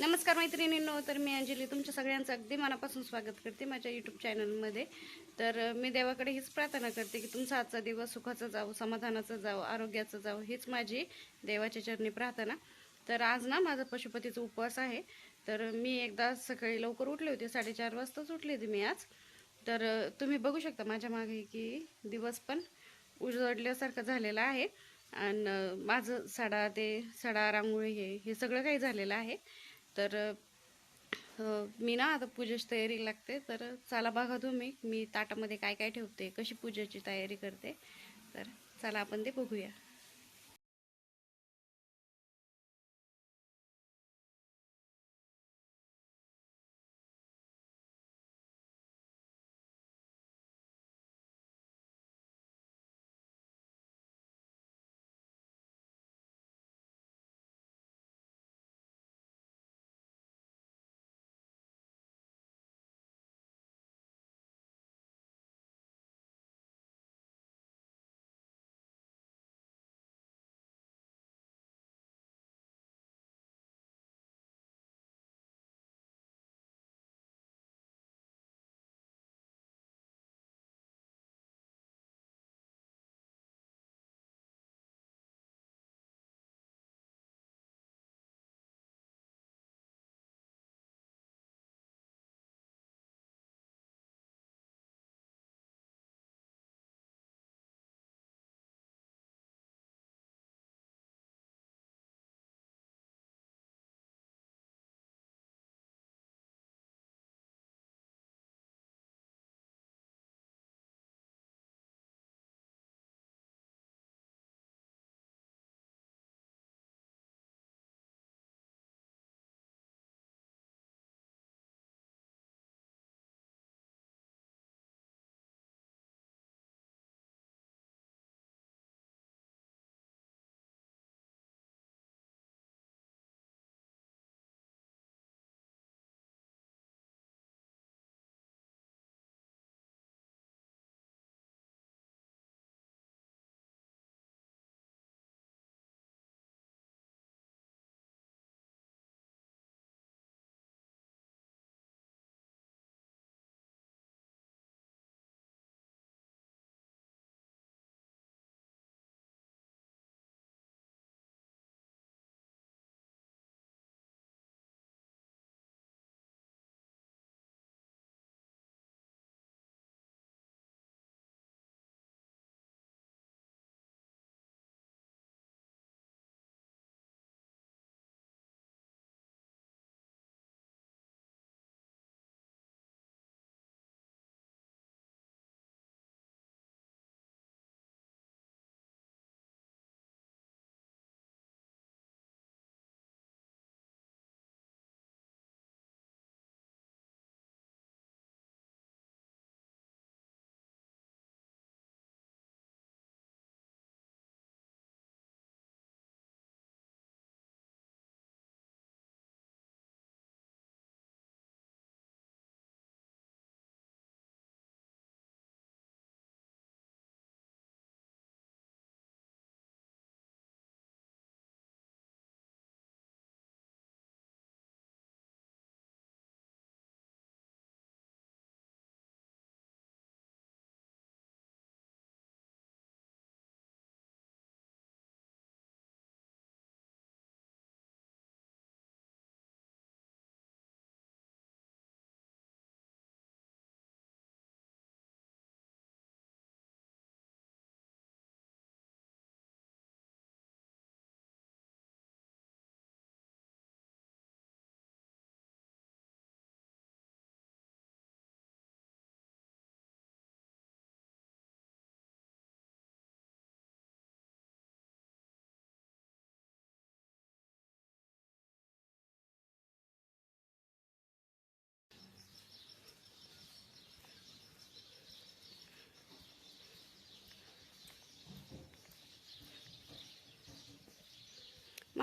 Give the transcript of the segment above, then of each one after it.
नमस्कार मैत्रिणींनो तर मी अंजली तुमच्या सगळ्यांचं अगदी मनापासून स्वागत करते माझ्या यूट्यूब चॅनलमध्ये तर मी देवाकडे हीच प्रार्थना करते की तुमचा आजचा दिवस सुखाचा जावं समाधानाचा जावं आरोग्याचा जावं हीच माझी देवाच्या चरणी प्रार्थना. तर आज ना माझा पशुपतीचा उपवास आहे. तर मी एकदा सकाळी लवकर उठले होते साडेचार वाजताच उठले होते मी आज. तर तुम्ही बघू शकता माझ्या मागे की दिवस पण उजडल्यासारखं झालेला आहे. आणि माझं सडा ते सडा रांगोळी हे हे सगळं काही झालेलं आहे. तर मी ना आता पूजेची तयारी लागते. तर चला बघा तुम्ही मी ताटामध्ये काय काय ठेवते कशी पूजेची तयारी करते. तर चला आपण ते बघूया.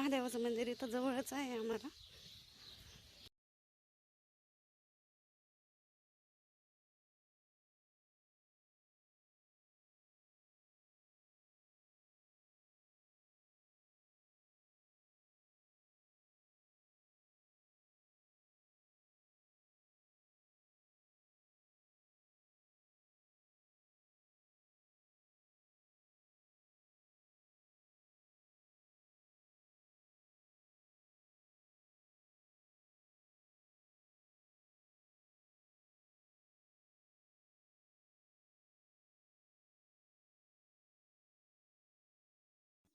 महादेवाचं मंदिर इथं जवळच आहे आम्हाला.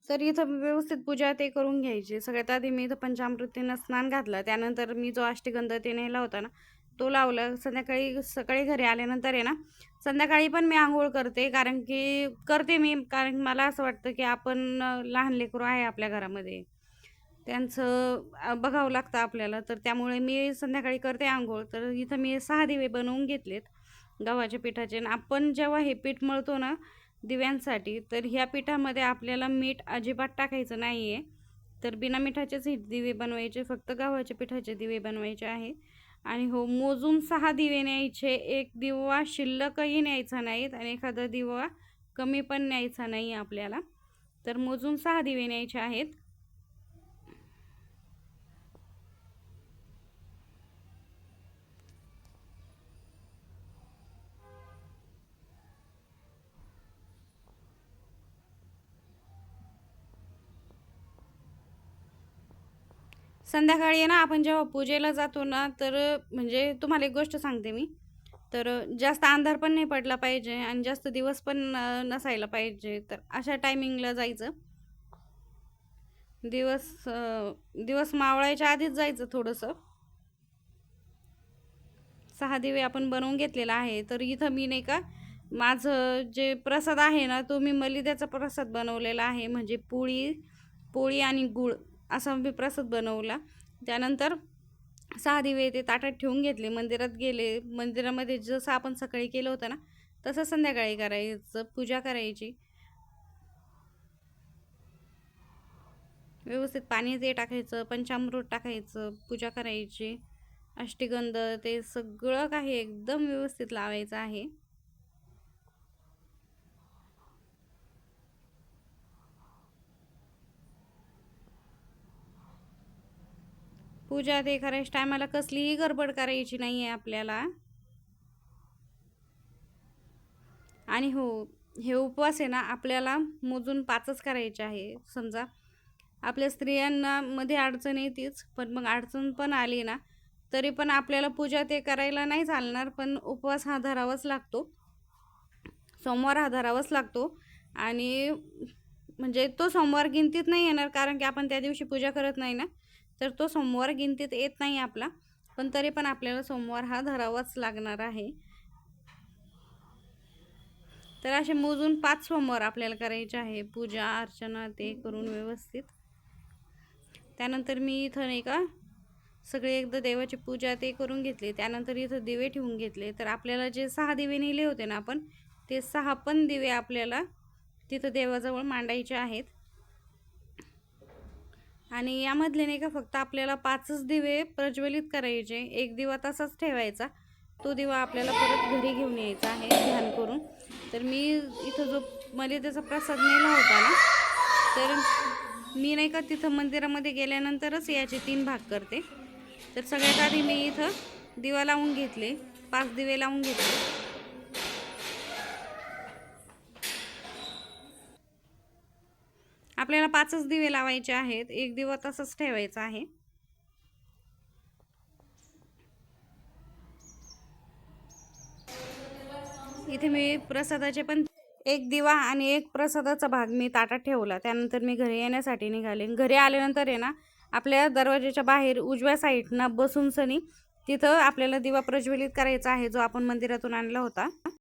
तर इथं व्यवस्थित पूजा ते करून घ्यायची. सगळ्यात आधी मी इथं पंचामृतीनं स्नान घातलं. त्यानंतर मी जो अष्टगंध ते नेला होता ना तो लावला. संध्याकाळी सकाळी घरी आल्यानंतर आहे ना संध्याकाळी पण मी आंघोळ करते. कारण की करते मी. कारण मला असं वाटतं की आपण लहान लेकरू आहे आपल्या घरामध्ये. त्यांचं बघावं लागतं आपल्याला. तर त्यामुळे मी संध्याकाळी करते आंघोळ. तर इथं मी सहा दिवे बनवून घेतलेत गव्हाच्या पिठाचे. आणि आपण जेव्हा हे पीठ मळतो ना दिव्यांसाठी तर ह्या पिठामध्ये आपल्याला मीठ अजिबात टाकायचं नाही आहे तर बिना मिठाचेच हे दिवे बनवायचे फक्त गव्हाच्या पिठाचे दिवे बनवायचे आहे. आणि हो मोजून सहा दिवे न्यायचे एक दिवा शिल्लकही न्यायचा नाहीत आणि एखादा दिवा कमी पण न्यायचा नाही आपल्याला. तर मोजून सहा दिवे न्यायचे आहेत. संध्याकाळी आहे ना आपण जेव्हा पूजेला जातो ना तर म्हणजे तुम्हाला एक गोष्ट सांगते मी. तर जास्त अंधार पण नाही पडला पाहिजे आणि जास्त दिवस पण नसायला पाहिजे. तर अशा टायमिंगला जायचं. दिवस दिवस मावळायच्या आधीच जायचं थोडंसं. सहा दिवे आपण बनवून घेतलेला आहे तर इथं मी नाही का माझं जे प्रसाद आहे ना तो मी मलिद्याचा प्रसाद बनवलेला आहे. म्हणजे पोळी पोळी आणि गूळ. असा मी प्रसाद बनवला. त्यानंतर सहा दिवे ते ताटात ठेवून घेतले. मंदिरात गेले. मंदिरामध्ये जसं आपण सकाळी केलं होतं ना तसं संध्याकाळी करायचं पूजा करायची. व्यवस्थित पाणी ते टाकायचं पंचामृत टाकायचं पूजा करायची. अष्टगंध ते सगळं काही एकदम व्यवस्थित लावायचं आहे. पूजा ते करायच्या टायमाला कसलीही गडबड करायची नाही आहे आपल्याला. आणि हो हे उपवास आहे ना आपल्याला मोजून पाचच करायचे आहे. समजा आपल्या स्त्रियांना मध्ये अडचण येतेच पण मग अडचण पण आली ना तरी पण आपल्याला पूजा ते करायला नाही चालणार पण उपवास हा धरावाच लागतो. सोमवार हा धरावाच लागतो. आणि म्हणजे तो सोमवार गिनतीत नाही येणार कारण की आपण त्या दिवशी पूजा करत नाही ना. तर तो सोमवार गिनतीत येत नाही आपला पण तरी पण आपल्याला सोमवार हा धरावाच लागणार आहे. तर असे मोजून पाच सोमवार आपल्याला करायचे आहे. पूजा अर्चना ते करून व्यवस्थित. त्यानंतर मी इथं नाही का सगळे एकदा देवाची पूजा ते करून घेतली. त्यानंतर इथं दिवे ठेवून घेतले. तर आपल्याला जे सहा दिवे नेले होते ना आपण ते सहा पण दिवे आपल्याला तिथं देवाजवळ मांडायचे आहेत. आणि यामधले नाही का फक्त आपल्याला पाचच दिवे प्रज्वलित करायचे. एक दिवा तसाच ठेवायचा. तो दिवा आपल्याला परत घरी घेऊन यायचा आहे ध्यान करून. तर मी इथं जो मला त्याचा प्रसाद नेला होता ना तर मी नाही का तिथं मंदिरामध्ये गेल्यानंतरच याचे तीन भाग करते. तर सगळ्यात आधी मी इथं दिवा लावून घेतले पाच दिवे लावून घेतले. आपल्याला पाचच दिवे लावायचे आहेत. एक दिवा तसंच ठेवायचा आहे. इथे मी प्रसादाचे पण एक दिवा आणि एक प्रसादाचा भाग मी ताटात ठेवला. त्यानंतर मी घरी येण्यासाठी निघाले. घरी आल्यानंतर आहे ना आपल्या दरवाजाच्या बाहेर उजव्या साईडनं बसून सनी तिथं आपल्याला दिवा प्रज्वलित करायचा आहे जो आपण मंदिरातून आणला होता.